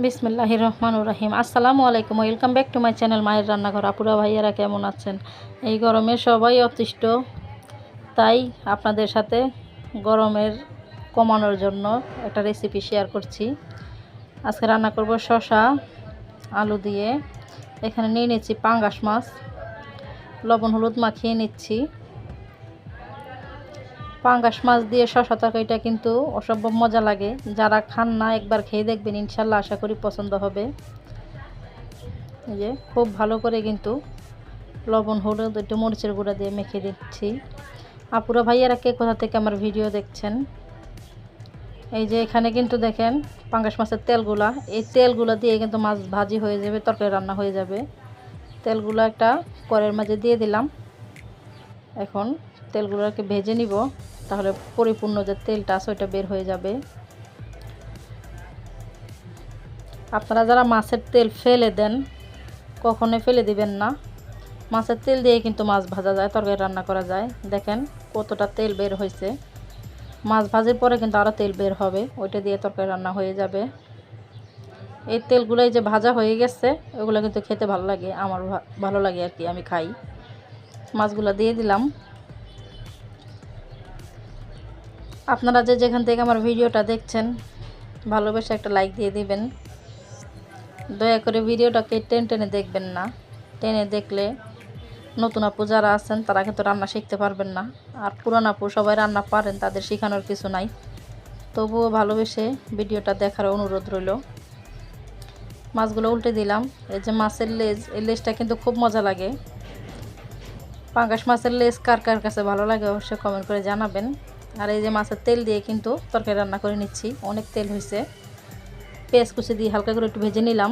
বিসমিল্লাহ রহমান রাহিম আসসালামু আলাইকুম welcome back to my channel মায়ের রান্নাঘর। আপুরা, ভাইয়ারা কেমন আছেন? এই গরমে সবাই অতিষ্ঠ, তাই আপনাদের সাথে গরমের কমানোর জন্য একটা রেসিপি শেয়ার করছি। আজকে রান্না করব শশা আলু দিয়ে। এখানে নিয়ে নিচ্ছি পাঙ্গাস মাছ। লবণ, হলুদ মাখিয়ে নিচ্ছি। পাঙ্গাস মাছ দিয়ে শশা তরকারিটা কিন্তু অসম্ভব মজা লাগে। যারা খান না, একবার খেয়ে দেখবেন, ইনশাল্লাহ আশা করি পছন্দ হবে। এই যে, খুব ভালো করে কিন্তু লবণ, হলুদ, একটু মরিচের গুঁড়া দিয়ে মেখে দিচ্ছি। আপুরা ভাইয়ারা কে কোথা থেকে আমার ভিডিও দেখছেন? এই যে, এখানে কিন্তু দেখেন পাঙ্গাস মাছের তেলগুলা। এই তেলগুলা দিয়ে কিন্তু মাছ ভাজি হয়ে যাবে, তরকারি রান্না হয়ে যাবে। তেলগুলো একটা কড়ের মাঝে দিয়ে দিলাম। এখন তেলগুলোকে ভেজে নিব, তাহলে পরিপূর্ণ যে তেলটা আছে ওইটা বের হয়ে যাবে। আপনারা যারা মাছের তেল ফেলে দেন, কখনোই ফেলে দিবেন না। মাছের তেল দিয়ে কিন্তু মাছ ভাজা যায়, তরকারি রান্না করা যায়। দেখেন কতটা তেল বের হয়েছে। মাছ ভাজির পরে কিন্তু আরও তেল বের হবে, ওইটা দিয়ে তরকারি রান্না হয়ে যাবে। এই তেলগুলোই যে ভাজা হয়ে গেছে, ওগুলো কিন্তু খেতে ভালো লাগে, আমার ভালো লাগে আর কি, আমি খাই। মাছগুলো দিয়ে দিলাম। আপনারা যে যেখান থেকে আমার ভিডিওটা দেখছেন, ভালোবেসে একটা লাইক দিয়ে দিবেন। দয়া করে ভিডিওটাকে টেন টেনে দেখবেন না। টেনে দেখলে নতুন আপু যারা আছেন, তারা কিন্তু রান্না শিখতে পারবেন না। আর পুরান আপু সবাই রান্না পারেন, তাদের শেখানোর কিছু নাই। তবুও ভালোবেসে ভিডিওটা দেখার অনুরোধ রইল। মাছগুলো উল্টে দিলাম। এই যে মাছের লেজ, এই লেজটা কিন্তু খুব মজা লাগে। পাঙ্গাস মাছের লেজ কার কার কাছে ভালো লাগে অবশ্যই কমেন্ট করে জানাবেন। আর এই যে মাছের তেল দিয়ে কিন্তু তরকারি রান্না করে নিচ্ছি। অনেক তেল হয়েছে। পেঁয়াজ কুচি দিয়ে হালকা করে একটু ভেজে নিলাম।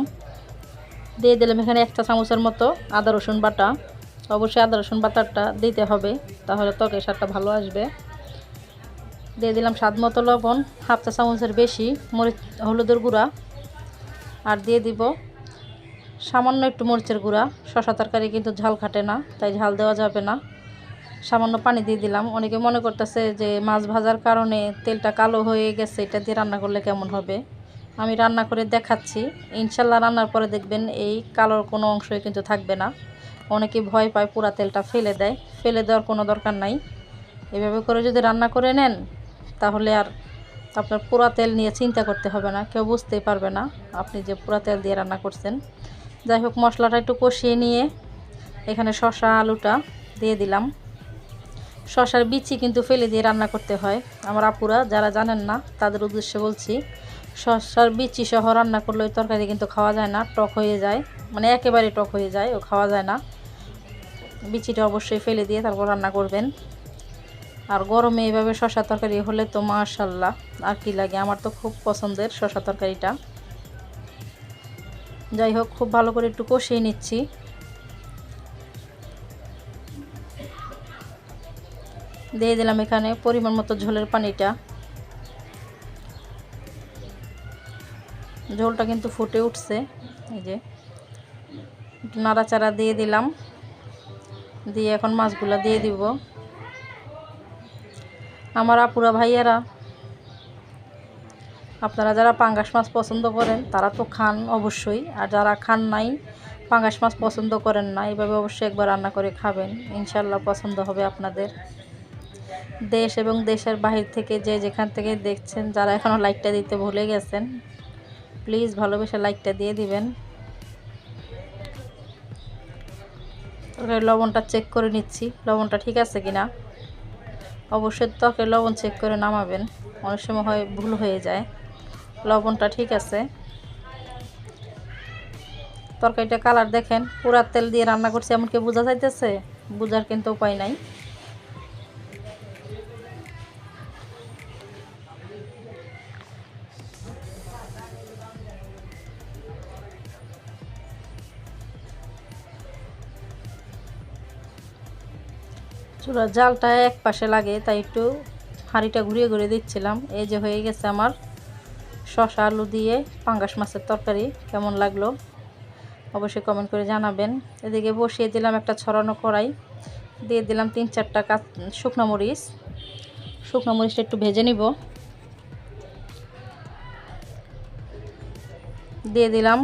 দিয়ে দিলাম এখানে একটা চামচের মতো আদা, রসুন বাটা। অবশ্যই আদা, রসুন বাটারটা দিতে হবে, তাহলে তরকারি স্বাদটা ভালো আসবে। দিয়ে দিলাম স্বাদ মতো লবণ, হাফ চা চামচের বেশি, মরিচ, হলুদের গুঁড়া। আর দিয়ে দিব সামান্য একটু মরিচের গুঁড়া। শশা তরকারি কিন্তু ঝাল খাটে না, তাই ঝাল দেওয়া যাবে না। সামান্য পানি দিয়ে দিলাম। অনেকে মনে করতেছে যে মাছ ভাজার কারণে তেলটা কালো হয়ে গেছে, এটা দিয়ে রান্না করলে কেমন হবে? আমি রান্না করে দেখাচ্ছি। ইনশাল্লাহ রান্নার পরে দেখবেন এই কালোর কোনো অংশই কিন্তু থাকবে না। অনেকে ভয় পায় পুরা তেলটা ফেলে দেয়। ফেলে দেওয়ার কোনো দরকার নাই। এভাবে করে যদি রান্না করে নেন, তাহলে আর আপনার পুরা তেল নিয়ে চিন্তা করতে হবে না। কেউ বুঝতেই পারবে না আপনি যে পুরা তেল দিয়ে রান্না করছেন। যাই হোক, মশলাটা একটু কষিয়ে নিয়ে এখানে শশা আলুটা দিয়ে দিলাম। শশার বিচি কিন্তু ফেলে দিয়ে রান্না করতে হয়। আমার আপুরা, যারা জানেন না, তাদের উদ্দেশ্যে বলছি, শশার বিচি সহ রান্না করলে ওই তরকারি কিন্তু খাওয়া যায় না, টক হয়ে যায়। মানে একেবারে টক হয়ে যায়, ও খাওয়া যায় না। বিচিটা অবশ্যই ফেলে দিয়ে তারপর রান্না করবেন। আর গরমে এইভাবে শশা তরকারি হলে তো মাশাল্লাহ, আর কি লাগে? আমার তো খুব পছন্দের শশা তরকারিটা। যাই হোক, খুব ভালো করে একটু কষিয়ে নিচ্ছি। দিয়ে দিলাম এখানে পরিমাণ মতো ঝোলের পানিটা। ঝোলটা কিন্তু ফুটে উঠছে, এই যে। নাড়াচাড়া দিয়ে দিলাম, দিয়ে এখন মাছগুলো দিয়ে দিব। আমার আপুরা ভাইয়ারা, আপনারা যারা পাঙ্গাস মাছ পছন্দ করেন, তারা তো খান অবশ্যই, আর যারা খান নাই, পাঙ্গাস মাছ পছন্দ করেন না, এইভাবে অবশ্যই একবার রান্না করে খাবেন। ইনশাল্লাহ পছন্দ হবে আপনাদের। দেশ এবং দেশের বাহির থেকে যে যেখান থেকে দেখছেন, যারা এখনও লাইকটা দিতে ভুলে গেছেন প্লিজ ভালোবেসে লাইকটা দিয়ে দিবেন। লবণটা চেক করে নিচ্ছি। লবণটা ঠিক আছে কিনা? অবশ্যই ত্বকে লবণ চেক করে নামাবেন। অনেক সময় হয় ভুল হয়ে যায়। লবণটা ঠিক আছে। তরকারিটা কালার দেখেন। পুরা তেল দিয়ে রান্না করছি, এমনকি বোঝা যাইতেছে। বোঝার কিন্তু উপায় নাই। চুলার জালটা এক পাশে লাগে, তাই একটু হাঁড়িটা ঘুরিয়ে ঘুরিয়ে দিচ্ছিলাম। এই যে হয়ে গেছে আমার শশা আলু দিয়ে পাঙ্গাস মাছের তরকারি। কেমন লাগল? অবশ্যই কমেন্ট করে জানাবেন। এদিকে বসিয়ে দিলাম একটা ছড়ানো কড়াই। দিয়ে দিলাম তিন চারটা কাঁচ, শুকনো মরিচ। শুকনো মরিচটা একটু ভেজে নিব। দিয়ে দিলাম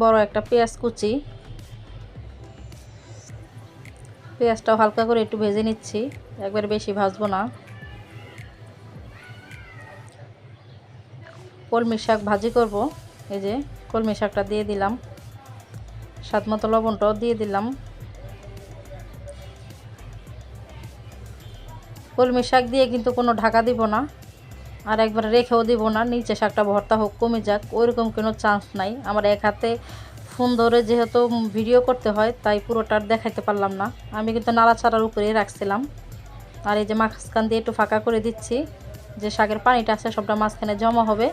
বড় একটা পেঁয়াজ কুচি। পেঁয়াজটাও হালকা করে একটু ভেজে নিচ্ছি, একবার বেশি ভাজবো না। কলমি শাক ভাজি করব, এই যে কলমি শাকটা দিয়ে দিলাম। স্বাদ মতো লবণটাও দিয়ে দিলাম। কলমি শাক দিয়ে কিন্তু কোনো ঢাকা দিব না, আর একবার রেখেও দিব না, নিচে শাকটা ভর্তা হোক, কমে যাক, ওইরকম কোনো চান্স নাই। আমার এক হাতে ফোন ধরে যেহেতু ভিডিও করতে হয়, তাই পুরোটা দেখাইতে পারলাম না। আমি কিন্তু নাড়াচাড়ার উপরেই রাখছিলাম। আর এই যে মাঝখান দিয়ে একটু ফাঁকা করে দিচ্ছি, যে শাকের পানিটা আছে, সবটা মাঝখানে জমা হবে,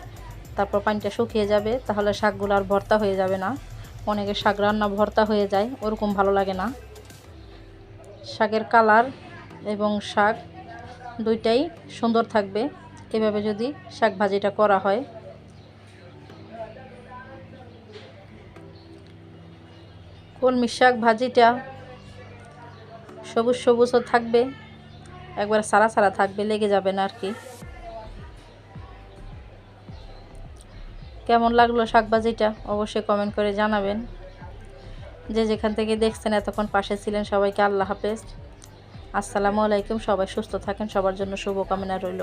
তারপর পানিটা শুকিয়ে যাবে, তাহলে শাকগুলো আর ভর্তা হয়ে যাবে না। অনেকে শাক রান্না ভর্তা হয়ে যায়, ওরকম ভালো লাগে না। শাকের কালার এবং শাক দুইটাই সুন্দর থাকবে। এভাবে যদি শাক ভাজিটা করা হয় কলমি শাক ভাজিটা সবুজ সবুজও থাকবে? একবার সারা সারা থাকবে, লেগে যাবে না আর কি। কেমন লাগল শাক ভাজিটা? অবশ্যই কমেন্ট করে জানাবেন। যে যেখান থেকে দেখছেন এতক্ষণ পাশে ছিলেন, সবাইকে আল্লাহ হাফেজ। আসসালামু আলাইকুম, সবাই সুস্থ থাকেন, সবার জন্য শুভকামনা রইল।